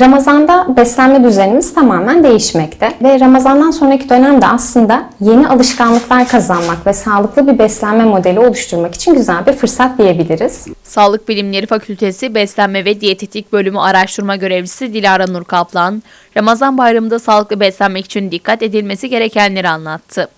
Ramazanda beslenme düzenimiz tamamen değişmekte ve Ramazandan sonraki dönemde aslında yeni alışkanlıklar kazanmak ve sağlıklı bir beslenme modeli oluşturmak için güzel bir fırsat diyebiliriz. Sağlık Bilimleri Fakültesi Beslenme ve Diyetetik Bölümü Araştırma Görevlisi Dilara Nur Kaplan, Ramazan bayramında sağlıklı beslenmek için dikkat edilmesi gerekenleri anlattı.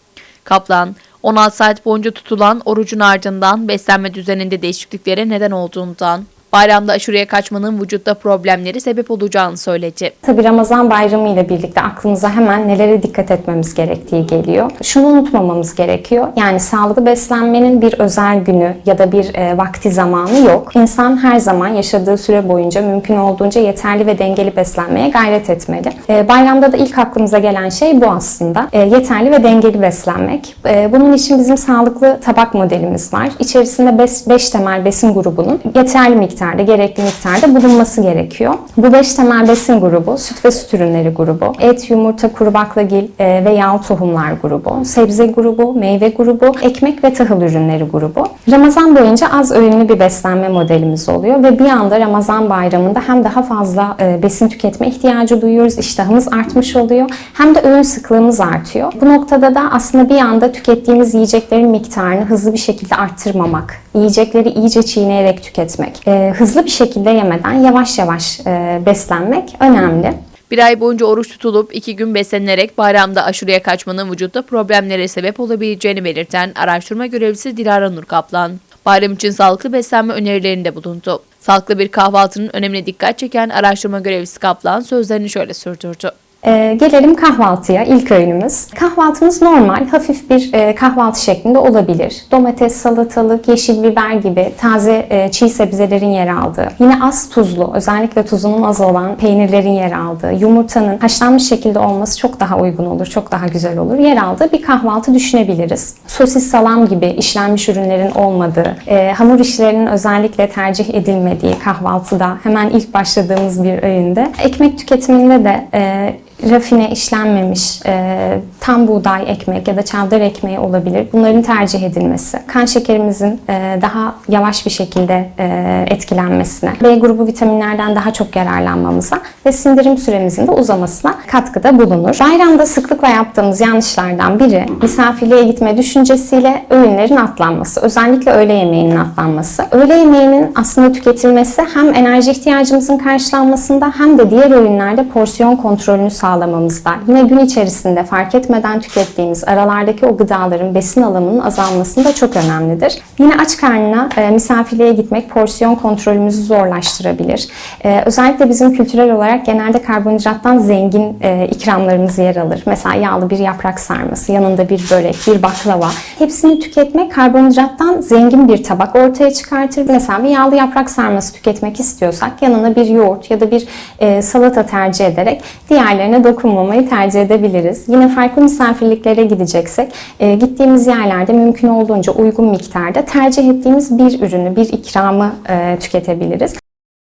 Kaplan, 16 saat boyunca tutulan orucun ardından beslenme düzeninde değişikliklere neden olduğundan, bayramda aşırıya kaçmanın vücutta problemleri sebep olacağını söyledi. Tabi Ramazan bayramı ile birlikte aklımıza hemen nelere dikkat etmemiz gerektiği geliyor. Şunu unutmamamız gerekiyor. Yani sağlıklı beslenmenin bir özel günü ya da bir e, vakti zamanı yok. İnsan her zaman yaşadığı süre boyunca mümkün olduğunca yeterli ve dengeli beslenmeye gayret etmeli. E, bayramda da ilk aklımıza gelen şey bu aslında. E, yeterli ve dengeli beslenmek. E, bunun için bizim sağlıklı tabak modelimiz var. İçerisinde 5 temel besin grubunun yeterli miktarda, gerekli miktarda bulunması gerekiyor. Bu 5 temel besin grubu, süt ve süt ürünleri grubu, et, yumurta, kuru baklagil e, ve yağ tohumlar grubu, sebze grubu, meyve grubu, ekmek ve tahıl ürünleri grubu. Ramazan boyunca az öğünlü bir beslenme modelimiz oluyor ve bir anda Ramazan bayramında hem daha fazla e, besin tüketme ihtiyacı duyuyoruz, iştahımız artmış oluyor, hem de öğün sıklığımız artıyor. Bu noktada da aslında bir anda tükettiğimiz yiyeceklerin miktarını hızlı bir şekilde arttırmamak, yiyecekleri iyice çiğneyerek tüketmek, e, hızlı bir şekilde yemeden yavaş yavaş e, beslenmek önemli. Bir ay boyunca oruç tutulup iki gün beslenilerek bayramda aşırıya kaçmanın vücutta problemlere sebep olabileceğini belirten araştırma görevlisi Dilara Nur Kaplan, bayram için sağlıklı beslenme önerilerinde bulundu. Sağlıklı bir kahvaltının önemine dikkat çeken araştırma görevlisi Kaplan sözlerini şöyle sürdürdü. Ee, gelelim kahvaltıya, ilk öğünümüz. Kahvaltımız normal, hafif bir e, kahvaltı şeklinde olabilir. Domates, salatalık, yeşil biber gibi taze e, çiğ sebzelerin yer aldığı, yine az tuzlu, özellikle tuzunun az olan peynirlerin yer aldığı, yumurtanın haşlanmış şekilde olması çok daha uygun olur, çok daha güzel olur. Yer aldığı bir kahvaltı düşünebiliriz. Sosis, salam gibi işlenmiş ürünlerin olmadığı, e, hamur işlerinin özellikle tercih edilmediği kahvaltıda hemen ilk başladığımız bir öğünde. Ekmek tüketiminde de e, rafine işlenmemiş e, tam buğday ekmek ya da çavdar ekmeği olabilir. Bunların tercih edilmesi, kan şekerimizin e, daha yavaş bir şekilde e, etkilenmesine, B grubu vitaminlerden daha çok yararlanmamıza ve sindirim süremizin de uzamasına katkıda bulunur. Bayramda sıklıkla yaptığımız yanlışlardan biri misafirliğe gitme düşüncesiyle öğünlerin atlanması, özellikle öğle yemeğinin atlanması. Öğle yemeğinin aslında tüketilmesi hem enerji ihtiyacımızın karşılanmasında hem de diğer öğünlerde porsiyon kontrolünü sağlamamızda, yine gün içerisinde fark etmeden tükettiğimiz aralardaki o gıdaların besin alımının azalmasında çok önemlidir. Yine aç karnına e, misafirliğe gitmek porsiyon kontrolümüzü zorlaştırabilir. E, özellikle bizim kültürel olarak genelde karbonhidrattan zengin e, ikramlarımız yer alır. Mesela yağlı bir yaprak sarması, yanında bir börek, bir baklava. Hepsini tüketmek karbonhidrattan zengin bir tabak ortaya çıkartır. Mesela bir yağlı yaprak sarması tüketmek istiyorsak yanına bir yoğurt ya da bir e, salata tercih ederek diğerlerine dokunmamayı tercih edebiliriz. Yine farklı misafirliklere gideceksek e, gittiğimiz yerlerde mümkün olduğunca uygun miktarda tercih ettiğimiz bir ürünü, bir ikramı e, tüketebiliriz.